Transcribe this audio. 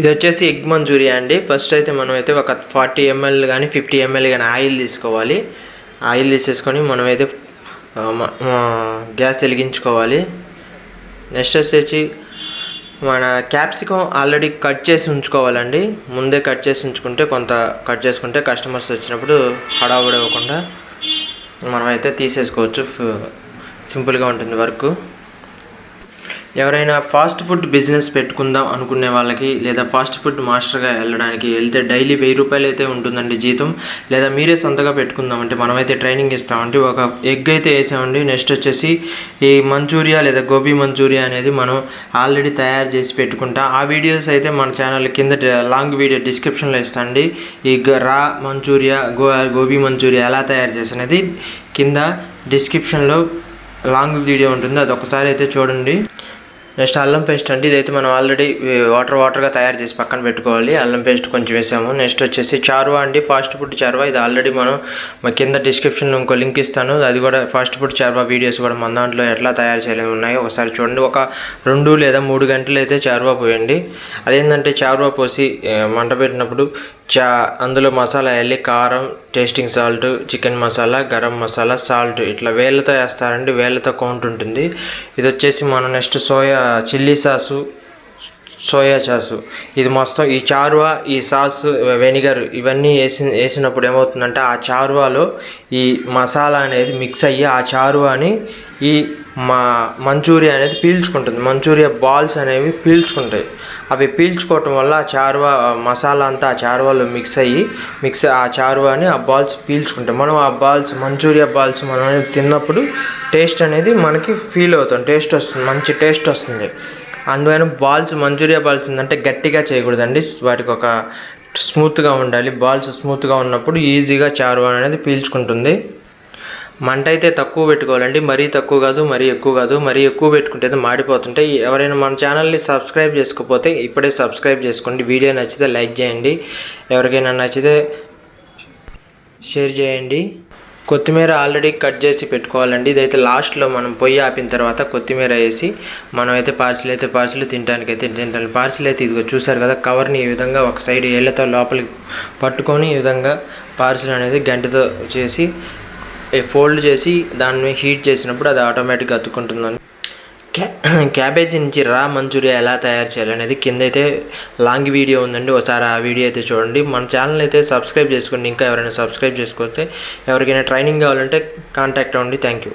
ఇది వచ్చేసి egg Manchuria అండి. ఫస్ట్ అయితే మనం అయితే ఒక ఫార్టీ ఎంఎల్ కానీ ఫిఫ్టీ ఎంఎల్ కానీ ఆయిల్ తీసుకోవాలి. ఆయిల్ తీసేసుకొని మనమైతే గ్యాస్ వెలిగించుకోవాలి. నెక్స్ట్ వచ్చేసి మన క్యాప్సికం ఆల్రెడీ కట్ చేసి ఉంచుకోవాలండి. ముందే కట్ చేసి ఉంచుకుంటే కొంత కట్ చేసుకుంటే కస్టమర్స్ వచ్చినప్పుడు హడావుడి అవ్వకుండా మనమైతే తీసేసుకోవచ్చు. సింపుల్గా ఉంటుంది వర్క్. ఎవరైనా ఫాస్ట్ ఫుడ్ బిజినెస్ పెట్టుకుందాం అనుకునే వాళ్ళకి లేదా ఫాస్ట్ ఫుడ్ మాస్టర్గా వెళ్ళడానికి వెళ్తే డైలీ వెయ్యి రూపాయలు అయితే ఉంటుందండి జీతం. లేదా మీరే సొంతగా పెట్టుకుందామంటే మనమైతే ట్రైనింగ్ ఇస్తామండి ఒక ఎగ్ అయితే వేసామండి. నెక్స్ట్ వచ్చేసి ఈ మంచూరియా లేదా గోబీ మంచూరియా అనేది మనం ఆల్రెడీ తయారు చేసి పెట్టుకుంటాం. ఆ వీడియోస్ అయితే మన ఛానల్ కింద లాంగ్ వీడియో డిస్క్రిప్షన్లో ఇస్తాండి ఈ గ- రా మంచూరియా గో గోబీ మంచూరియా ఎలా తయారు చేసినది కింద డిస్క్రిప్షన్లో లాంగ్ వీడియో ఉంటుంది. అది ఒకసారి అయితే చూడండి. నెక్స్ట్ అల్లం పేస్ట్ అండి. ఇదైతే మనం ఆల్రెడీ వాటర్ వాటర్గా తయారు చేసి పక్కన పెట్టుకోవాలి. అల్లం పేస్ట్ కొంచెం వేసాము. నెక్స్ట్ వచ్చేసి చారువా అండి. ఫాస్ట్ ఫుడ్ చారువా. ఇది ఆల్రెడీ మనం మా కింద డిస్క్రిప్షన్లో ఇంకో లింక్ ఇస్తాను. అది కూడా ఫాస్ట్ ఫుడ్ చారువా వీడియోస్ కూడా మన దాంట్లో ఎట్లా తయారు చేయలేము ఉన్నాయి ఒకసారి చూడండి. ఒక రెండు లేదా మూడు గంటలు అయితే చారువా పోయండి. అదేంటంటే చారువా పోసి మంట పెట్టినప్పుడు చా అందులో మసాలా వెళ్ళి కారం tasting salt chicken masala garam masala salt ఇట్లా వేళ్ళతో వేస్తారండి. వేళ్ళతో కౌంట్ ఉంటుంది. ఇది వచ్చేసి మనం next soya chilli sauce soya sauce. ఇది మొత్తం ఈ చారువా ఈ సాస్ వెనిగర్ ఇవన్నీ వేసి వేసినప్పుడు ఏమవుతుందంటే ఆ చారువాలో ఈ మసాలా అనేది మిక్స్ అయ్యి ఆ చారువాని ఈ మా మంచూరియా అనేది పీల్చుకుంటుంది. మంచూరియా బాల్స్ అనేవి పీల్చుకుంటాయి. అవి పీల్చుకోవటం వల్ల ఆ చారువా మసాలా అంతా ఆ చారువాలో మిక్స్ అయ్యి మిక్స్ ఆ చారువాని ఆ బాల్స్ పీల్చుకుంటాం మనం ఆ బాల్స్ మంచూరియా బాల్స్ మనం అనేది తిన్నప్పుడు టేస్ట్ అనేది మనకి ఫీల్ అవుతాం. టేస్ట్ వస్తుంది మంచి టేస్ట్ వస్తుంది. అందువల్ల బాల్స్ మంచూరియా బాల్స్ ఏంటంటే గట్టిగా చేయకూడదండి. వాటికి ఒక స్మూత్గా ఉండాలి. బాల్స్ స్మూత్గా ఉన్నప్పుడు ఈజీగా చారువా అనేది పీల్చుకుంటుంది. మంట అయితే తక్కువ పెట్టుకోవాలండి. మరీ తక్కువ కాదు మరీ ఎక్కువ కాదు. మరీ ఎక్కువ పెట్టుకుంటే అయితే మాడిపోతుంటాయి ఎవరైనా మన ఛానల్ని సబ్స్క్రైబ్ చేసుకోకపోతే ఇప్పుడే సబ్స్క్రైబ్ చేసుకోండి. వీడియో నచ్చితే లైక్ చేయండి. ఎవరికైనా నచ్చితే షేర్ చేయండి. కొత్తిమీర ఆల్రెడీ కట్ చేసి పెట్టుకోవాలండి. ఇదైతే లాస్ట్లో మనం పొయ్యి ఆపిన తర్వాత కొత్తిమీర వేసి మనం అయితే పార్సిల్ అయితే పార్సిల్ తినడానికి అయితే తింటాను పార్సిల్ అయితే ఇదిగో చూసారు కదా కవర్ని ఈ విధంగా ఒక సైడ్ ఏళ్ళతో లోపలికి పట్టుకొని ఈ విధంగా పార్సిల్ అనేది గంటతో చేసి ఫోల్డ్ చేసి దాన్ని హీట్ చేసినప్పుడు అది ఆటోమేటిక్గా అతుక్కుంటుందని. క్యా క్యాబేజీ నుంచి రా మంచూరియా ఎలా తయారు చేయాలనేది కింద అయితే లాంగ్ వీడియో ఉందండి. ఒకసారి ఆ వీడియో అయితే చూడండి. మన ఛానల్ అయితే సబ్స్క్రైబ్ చేసుకోండి. ఇంకా ఎవరైనా సబ్స్క్రైబ్ చేసుకోతే ఎవరికైనా ట్రైనింగ్ కావాలంటే కాంటాక్ట్ అవ్వండి. Thank you.